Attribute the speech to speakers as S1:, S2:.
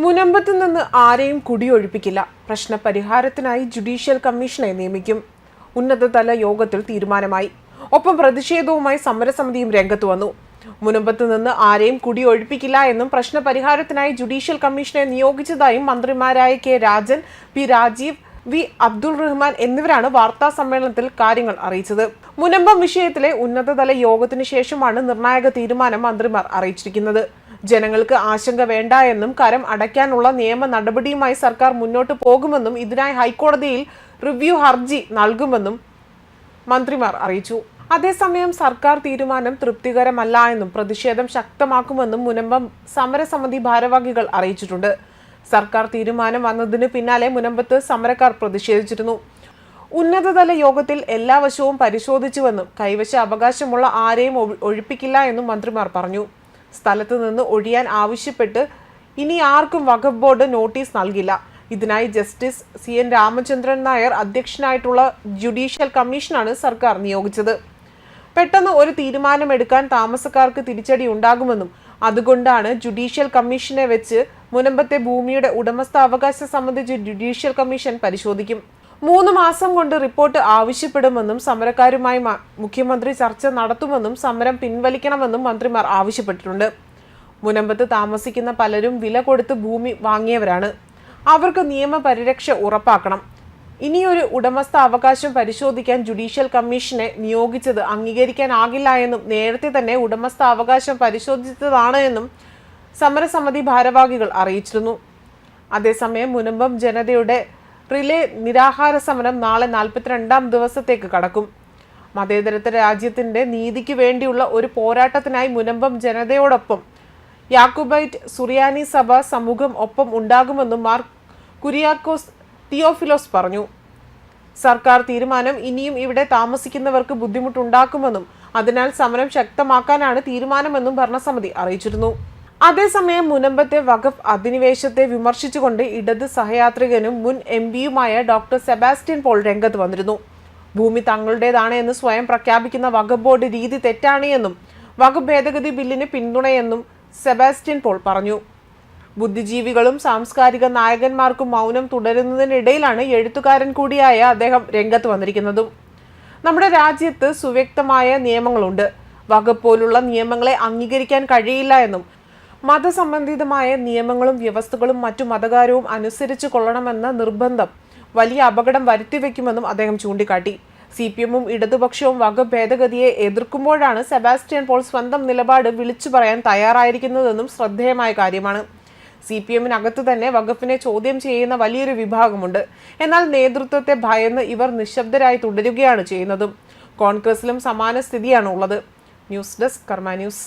S1: മുനമ്പത്ത് നിന്ന് ആരെയും കുടിയൊഴിപ്പിക്കില്ല. പ്രശ്നപരിഹാരത്തിനായി ജുഡീഷ്യൽ കമ്മീഷനെ നിയമിക്കും. ഉന്നതതല യോഗത്തിൽ തീരുമാനമായി. ഒപ്പം പ്രതിഷേധവുമായി സമരസമിതിയും രംഗത്ത് വന്നു. മുനമ്പത്ത് നിന്ന് ആരെയും കുടിയൊഴിപ്പിക്കില്ല എന്നും പ്രശ്നപരിഹാരത്തിനായി ജുഡീഷ്യൽ കമ്മീഷനെ നിയോഗിച്ചതായും മന്ത്രിമാരായ K Rajan P Rajeev V Abdul Rahman എന്നിവരാണ് വാർത്താ സമ്മേളനത്തിൽ കാര്യങ്ങൾ അറിയിച്ചത്. മുനമ്പം വിഷയത്തിലെ ഉന്നതതല യോഗത്തിന് ശേഷമാണ് നിർണായക തീരുമാനം മന്ത്രിമാർ അറിയിച്ചിരിക്കുന്നത്. ജനങ്ങൾക്ക് ആശങ്ക വേണ്ട എന്നും കരം അടയ്ക്കാനുള്ള നിയമ നടപടിയുമായി സർക്കാർ മുന്നോട്ട് പോകുമെന്നും ഇതിനായി ഹൈക്കോടതിയിൽ റിവ്യൂ ഹർജി നൽകുമെന്നും മന്ത്രിമാർ അറിയിച്ചു. അതേസമയം സർക്കാർ തീരുമാനം തൃപ്തികരമല്ല എന്നും പ്രതിഷേധം ശക്തമാക്കുമെന്നും മുനമ്പം സമരസമിതി ഭാരവാഹികൾ അറിയിച്ചിട്ടുണ്ട്. സർക്കാർ തീരുമാനം വന്നതിന് പിന്നാലെ മുനമ്പത്ത് സമരക്കാർ പ്രതിഷേധിച്ചിരുന്നു. ഉന്നതതല യോഗത്തിൽ എല്ലാ വശവും പരിശോധിച്ചുവെന്നും കൈവശ അവകാശമുള്ള ആരെയും ഒഴിപ്പിക്കില്ല എന്നും മന്ത്രിമാർ പറഞ്ഞു. സ്ഥലത്ത് നിന്ന് ഒഴിയാൻ ആവശ്യപ്പെട്ട് ഇനി ആർക്കും വഖഫ് ബോർഡ് നോട്ടീസ് നൽകില്ല. ഇതിനായി justice C N Ramachandran Nair അധ്യക്ഷനായിട്ടുള്ള judicial കമ്മീഷനാണ് സർക്കാർ നിയോഗിച്ചത്. പെട്ടെന്ന് ഒരു തീരുമാനമെടുക്കാൻ താമസക്കാർക്ക് തിരിച്ചടി ഉണ്ടാകുമെന്നും അതുകൊണ്ടാണ് ജുഡീഷ്യൽ കമ്മീഷനെ വെച്ച് മുനമ്പത്തെ ഭൂമിയുടെ ഉടമസ്ഥാവകാശം സംബന്ധിച്ച് ജുഡീഷ്യൽ കമ്മീഷൻ പരിശോധിക്കും. മൂന്ന് മാസം കൊണ്ട് റിപ്പോർട്ട് ആവശ്യപ്പെടുമെന്നും സമരക്കാരുമായി മുഖ്യമന്ത്രി ചർച്ച നടത്തുമെന്നും സമരം പിൻവലിക്കണമെന്നും മന്ത്രിമാർ ആവശ്യപ്പെട്ടിട്ടുണ്ട്. മുനമ്പത്ത് താമസിക്കുന്ന പലരും വില കൊടുത്ത് ഭൂമി വാങ്ങിയവരാണ്. അവർക്ക് നിയമപരിരക്ഷ ഉറപ്പാക്കണം. ഇനിയൊരു ഉടമസ്ഥ അവകാശം പരിശോധിക്കാൻ ജുഡീഷ്യൽ കമ്മീഷനെ നിയോഗിച്ചത് അംഗീകരിക്കാനാകില്ല എന്നും നേരത്തെ തന്നെ ഉടമസ്ഥ അവകാശം പരിശോധിച്ചതാണ് എന്നും സമരസമിതി ഭാരവാഹികൾ അറിയിച്ചിരുന്നു. അതേസമയം മുനമ്പം ജനതയുടെ റിലേ നിരാഹാര സമരം നാളെ നാൽപ്പത്തിരണ്ടാം ദിവസത്തേക്ക് കടക്കും. മതേതരത്വ രാജ്യത്തിന്റെ നീതിക്ക് വേണ്ടിയുള്ള ഒരു പോരാട്ടത്തിനായി മുനമ്പം ജനതയോടൊപ്പം യാക്കുബൈറ്റ് സുറിയാനി സഭ സമൂഹം ഒപ്പം ഉണ്ടാകുമെന്നും മാർ കുരിയാക്കോസ് തിയോഫിലോസ് പറഞ്ഞു. സർക്കാർ തീരുമാനം ഇനിയും ഇവിടെ താമസിക്കുന്നവർക്ക് ബുദ്ധിമുട്ടുണ്ടാക്കുമെന്നും അതിനാൽ സമരം ശക്തമാക്കാനാണ് തീരുമാനമെന്നും ഭരണസമിതി അറിയിച്ചിരുന്നു. അതേസമയം മുനമ്പത്തെ വഖഫ് അധിനിവേശത്തെ വിമർശിച്ചുകൊണ്ട് ഇടത് സഹയാത്രികനും മുൻ എം പിയുമായ ഡോക്ടർ സെബാസ്റ്റ്യൻ പോൾ രംഗത്ത് വന്നിരുന്നു. ഭൂമി തങ്ങളുടേതാണ് എന്ന് സ്വയം പ്രഖ്യാപിക്കുന്ന വഖഫ് ബോർഡ് രീതി തെറ്റാണ് എന്നും വഖഫ് ഭേദഗതി ബില്ലിന് പിന്തുണയെന്നും സെബാസ്റ്റ്യൻ പോൾ പറഞ്ഞു. ബുദ്ധിജീവികളും സാംസ്കാരിക നായകന്മാർക്കും മൗനം തുടരുന്നതിനിടയിലാണ് എഴുത്തുകാരൻ കൂടിയായ അദ്ദേഹം രംഗത്ത് വന്നിരിക്കുന്നതും. നമ്മുടെ രാജ്യത്ത് സുവ്യക്തമായ നിയമങ്ങളുണ്ട്. വകുപ്പ് പോലുള്ള നിയമങ്ങളെ അംഗീകരിക്കാൻ കഴിയില്ല എന്നും മതസംബന്ധിതമായ നിയമങ്ങളും വ്യവസ്ഥകളും മറ്റു മതകാരവും അനുസരിച്ച് കൊള്ളണമെന്ന നിർബന്ധം വലിയ അപകടം വരുത്തിവെക്കുമെന്നും അദ്ദേഹം ചൂണ്ടിക്കാട്ടി. സി പി എമ്മും ഇടതുപക്ഷവും വകഭേദഗതിയെ ഭേദഗതിയെ എതിർക്കുമ്പോഴാണ് സെബാസ്റ്റ്യൻ പോൾ സ്വന്തം നിലപാട് വിളിച്ചു പറയാൻ തയ്യാറായിരിക്കുന്നതെന്നും ശ്രദ്ധേയമായ കാര്യമാണ്. സി പി എമ്മിനകത്ത് തന്നെ വകുപ്പിനെ ചോദ്യം ചെയ്യുന്ന വലിയൊരു വിഭാഗമുണ്ട്. എന്നാൽ നേതൃത്വത്തെ ഭയന്ന് ഇവർ നിശബ്ദരായി തുടരുകയാണ് ചെയ്യുന്നതും. കോൺഗ്രസിലും സമാന സ്ഥിതിയാണുള്ളത്. News desk Karma news.